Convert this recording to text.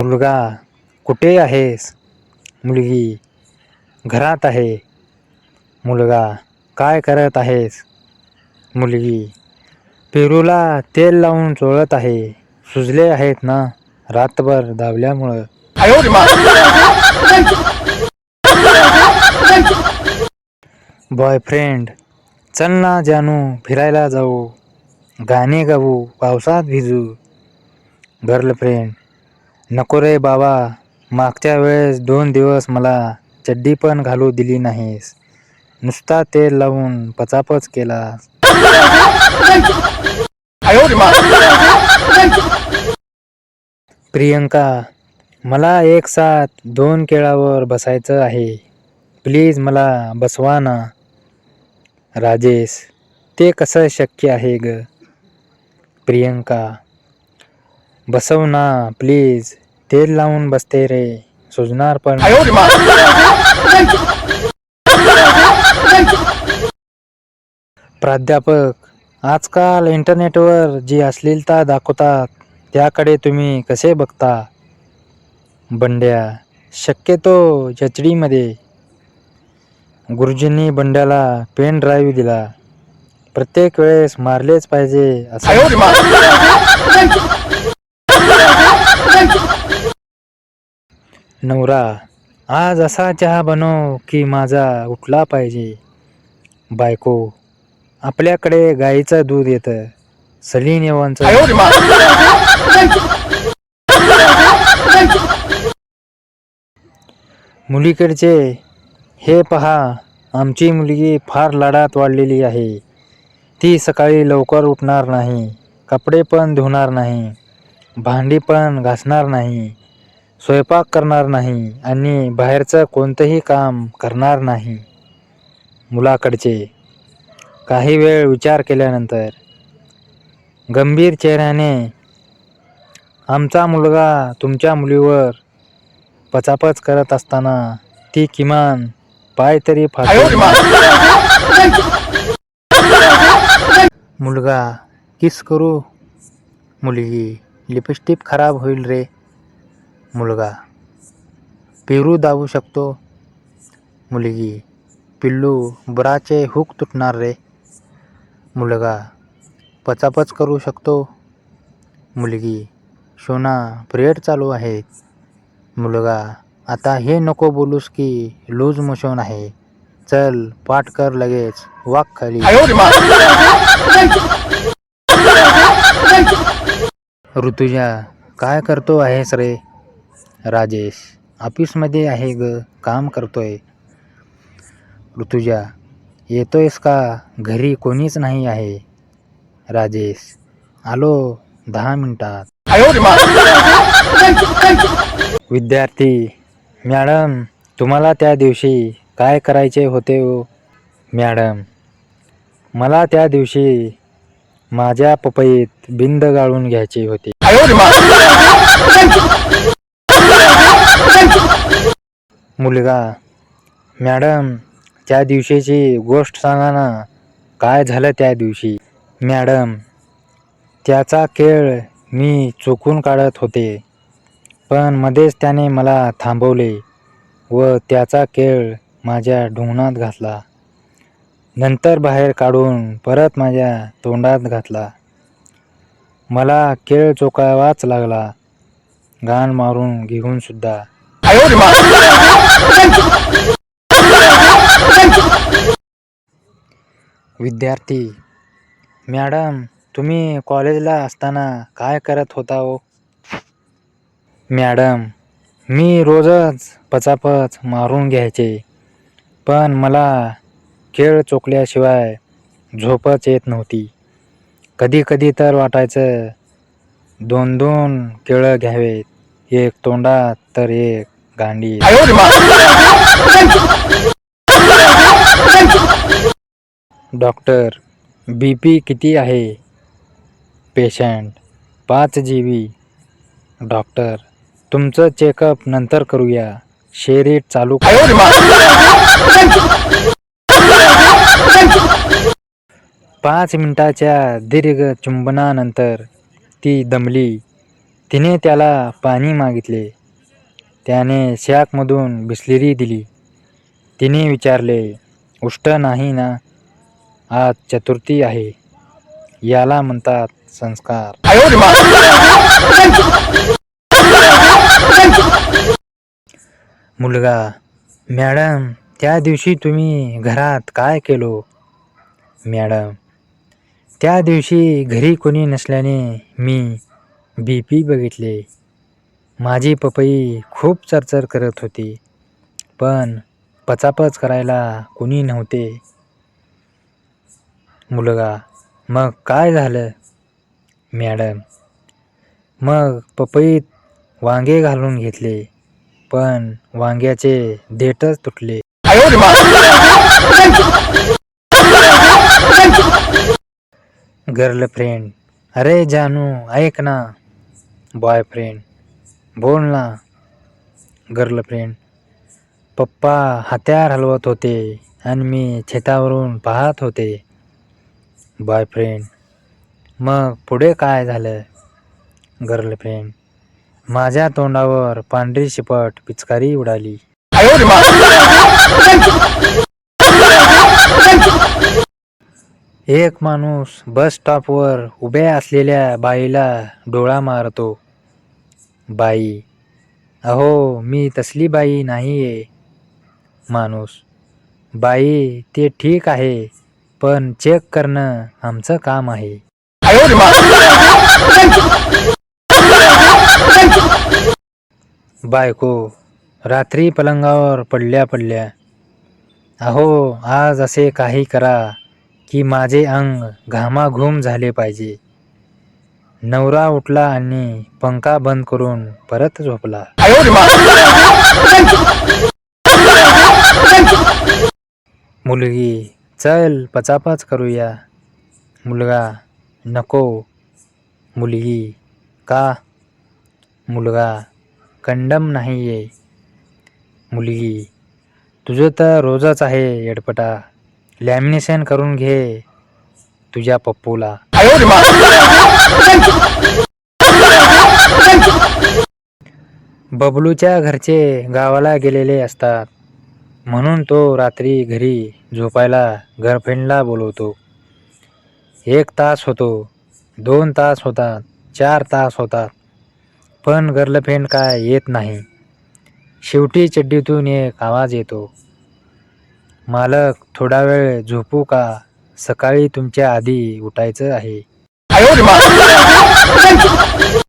मुलगा कुठे आहेस? मुलगी घरात आहे. मुलगा काय करत आहेस? मुलगी पेरूला तेल लावून चोळत आहे. सुजले आहेत ना रातभर धावल्यामुळं. बॉयफ्रेंड चल ना जानू फिरायला जाऊ. गाणे गाऊ पावसात भिजू. गर्लफ्रेंड नको रे बाबा. मागच्या वेळेस दोन दिवस मला चड्डी पण घालू दिली नाहीस. नुसता तेल लावून पचापच केला प्रियंका मला एक साथ दोन केळावर बसायचं आहे. प्लीज मला बसवा ना. राजेश ते कसं शक्य आहे ग? प्रियंका बसव ना प्लीज. तेल लावून बसते रे. सुजणार पण. प्राध्यापक आजकाल इंटरनेटवर जी अश्लीलता दाखवतात त्याकडे तुम्ही कसे बघता? बंड्या शक्यतो एच डीमध्ये गुरुजींनी बंड्याला पेन ड्राईव्ह दिला. प्रत्येक वेळेस मारलेच पाहिजे असं. नवरा आज असा चहा बनव की माझा उठला पाहिजे. बायको आपल्याकडे गाईचं दूध येतं. सलीन येवांचं मुलीकडचे हे पहा आमची मुलगी फार लाडात वाढलेली आहे. ती सकाळी लवकर उठणार नाही कपडे पण धुणार नाही भांडी पण घासणार नाही. स्वयंपाक करणार नाही आणि बाहेरचं कोणतंही काम करणार नाही. मुलाकडचे काही वेळ विचार केल्यानंतर गंभीर चेहऱ्याने आमचा मुलगा तुमच्या मुलीवर पचापच करत असताना ती किमान पाय तरी फाटेल. मुलगा किस करू मुलगी? लिपस्टिक खराब होईल रे. मुलगा. पेरू दाबू शकतो. मुलगी. पिल्लू ब्राचे हुक तुटणार रे. मुलगा. पचापच करू शकतो. मुलगी. शोना पिरियड चालू आहे. मुलगा. आता हे नको बोलूस की लूज मोशन आहे. चल पाठ कर लगेच. वाक खाली. ऋतुजा काय करतो आहेस रे? राजेश ऑफिसमध्ये आहे ग काम करतोय. ऋतुजा येतोयस का? घरी कोणीच नाही आहे. राजेश आलो दहा मिनिटात. विद्यार्थी मॅडम तुम्हाला त्या दिवशी काय करायचे होते हो? मॅडम मला त्या दिवशी माझ्या पपईत बिंद गाळून घ्यायची होती. मुलगा. मॅडम त्या दिवशीची गोष्ट सांगा ना. काय झालं त्या दिवशी? मॅडम त्याचा खेळ मी चुकून काढत होते. पण मध्येच त्याने मला थांबवले व त्याचा खेळ माझ्या ढुंगणात घातला. नंतर बाहेर काढून परत माझ्या तोंडात घातला. मला खेळ चोकावाच लागला. घाण मारून घेऊनसुद्धा विद्यार्थी मॅडम तुम्ही कॉलेजला असताना काय करत होता हो? मॅडम मी रोजच पचापच मारून घ्यायचे पण मला खेळ चोकल्याशिवाय झोपच येत नव्हती. कधी कधी तर वाटायचं दोन दोन केळं घ्यावेत एक तोंडात तर एक. गांडी डॉक्टर बी पी किती आहे? पेशंट पाच जी बी डॉक्टर तुमचं चेकअप नंतर करूया. शेरीट चालू. पाच मिनिटाच्या दीर्घ चुंबनानंतर ती दमली. तिने त्याला पाणी मागितले. त्याने शॅकमधून बिसलेरी दिली. तिने विचारले उष्ट नाही ना? आज चतुर्थी आहे. याला म्हणतात संस्कार. मुलगा मॅडम त्या दिवशी तुम्ही घरात काय केलो? मॅडम त्या दिवशी घरी कोणी नसल्याने मी बी पी बघितले. माझी पपई खूप चरचर करत होती पण पचापच करायला कुणी नव्हते. मुलगा मग काय झालं? मॅडम मग पपईत वांगे घालून घेतले पण वांग्याचे देठच तुटले. गर्लफ्रेंड अरे जानू ऐक ना बॉयफ्रेंड. बोल ना गर्लफ्रेंड पप्पा हात्यार हलवत होते आणि मी शेतावरून पाहत होते. बॉयफ्रेंड मग पुढे काय झालं? गर्लफ्रेंड माझ्या तोंडावर पांढरी शिपट पिचकारी उडाली. एक माणूस बस स्टॉपवर उभ्या असलेल्या बाईला डोळा मारतो. बाई. अहो मी तसली बाई नाही आहे माणूस. बाई ते ठीक आहे पण चेक करणं आमचं काम आहे. बायको रात्री पलंगावर पडल्या पडल्या अहो आज असे काही करा की माझे अंग घामाघूम झाले पाहिजे. नवरा उठला आणि पंखा बंद करून परत झोपला. मुलगी चल पचापच करूया. मुलगा नको. मुलगी का? मुलगा कंडम नाही आहे मुलगी तुझं तर रोजच आहे येडपटा. लॅमिनेशन करून घे. तुझ्या पप्पूला. बबलूच्या घरचे गावाला गेलेले असतात. म्हणून तो रात्री घरी झोपायला गर्लफ्रेंडला बोलवतो. एक तास होतो. दोन तास होतात. चार तास होतात. पण गर्लफ्रेंड काय येत नाही. शेवटी चड्डीतून एक आवाज येतो. मालक थोडा वेळ झोपू का? सकाळी तुमच्या आधी उठायचं आहे.